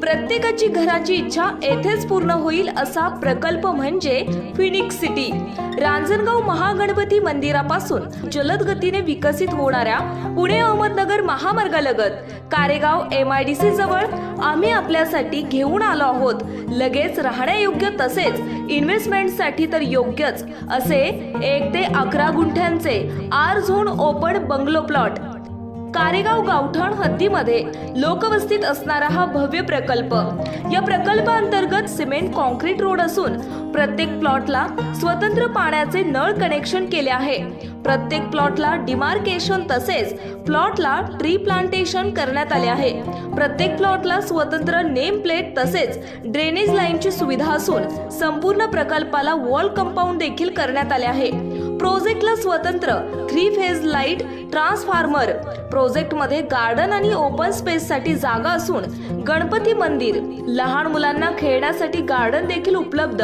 प्रत्येकाची घराची इच्छा येथेच पूर्ण होईल असा प्रकल्प म्हणजे फिनिक्स सिटी रांजणगाव महागणपती मंदिरापासून जलद गतीने विकसित होणाऱ्या Pune Ahmednagar महामार्गालगत Karegaon M I D C जवळ आम्ही आपल्यासाठी घेऊन आलो आहोत. लगेच राहण्यायोग्य तसेच इन्व्हेस्टमेंटसाठी तर योग्यच असे एक ते अकरा गुंठ्यांचे R zone open bungalow plot Karegaon Gavthan हद्दीमध्ये लोकवस्तीत असणारा हा भव्य प्रकल्प. या प्रकल्पांतर्गत सिमेंट कॉन्क्रीट रोड असून प्रत्येक प्लॉटला स्वतंत्र पाण्याचे नळ कनेक्शन केले आहे. प्रत्येक प्लॉटला डिमार्केशन तसेच प्लॉटला ट्री प्लांटेशन करण्यात आले आहे. प्रत्येक प्लॉटला स्वतंत्र नेम प्लेट तसेच ड्रेनेज लाईनची सुविधा असून संपूर्ण प्रकल्पाला वॉल कंपाऊंड देखील करण्यात आले आहे. प्रोजेक्टला स्वतंत्र थ्री फेज लाइट ट्रान्सफॉर्मर प्रोजेक्टमध्ये गार्डन आणि ओपन स्पेससाठी जागा असून गणपती मंदिर लहान मुलांना खेळण्यासाठी गार्डन देखील उपलब्ध.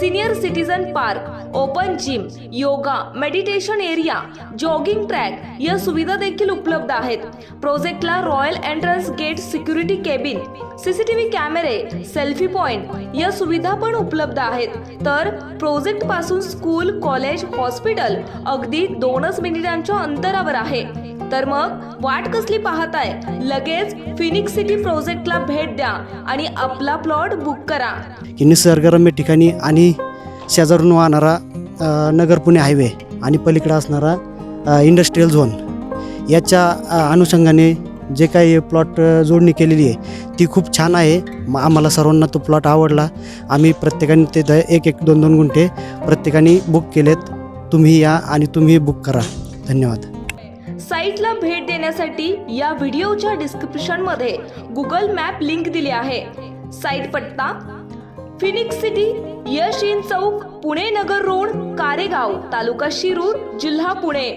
Senior citizen park open gym yoga meditation area jogging track या सुविधा देखील उपलब्ध आहेत. प्रोजेक्टला royal entrance gate security cabin CCTV कॅमेरे सेल्फी पॉइंट या सुविधा पण उपलब्ध आहेत. तर प्रोजेक्टपासून स्कूल कॉलेज हॉस्पिटल अगदी दोनच मिनिटांच्या अंतरावर आहे. तर मग वाट कसली पाहताय? लगेच फिनिक्स सिटी प्रोजेक्टला भेट द्या आणि आपला प्लॉट बुक करा. निसर्गरम्य ठिकाणी आणि शेजारून वाहणारा नगर पुणे हायवे आणि पलीकडे असणारा इंडस्ट्रीयल झोन याच्या अनुषंगाने जे काही प्लॉट जोडणी केलेली आहे ती खूप छान आहे. म आम्हाला सर्वांना तो प्लॉट आवडला. आम्ही प्रत्येकाने तिथं एक एक दोन दोन गुंठे प्रत्येकाने बुक केलेत. तुम्ही या आणि तुम्ही बुक करा. धन्यवाद. साईटला भेट देण्यासाठी या व्हिडिओच्या डिस्क्रिप्शनमध्ये गुगल मॅप लिंक दिली आहे. साईट पत्ता फिनिक्स सिटी यश इन चौक पुणे नगर रोड कारेगाव तालुका शिरूर जिल्हा पुणे.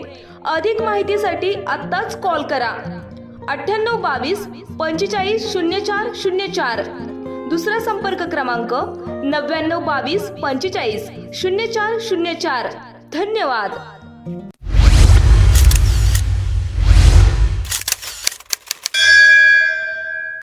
अधिक माहितीसाठी आत्ताच कॉल करा. अठ्ठ्याण्णव बावीस पंचेचाळीस शून्य चार शून्य चार दुसरा संपर्क क्रमांक नव्याण्णव बावीस पंचेचाळीस शून्य चार शून्य चार धन्यवाद.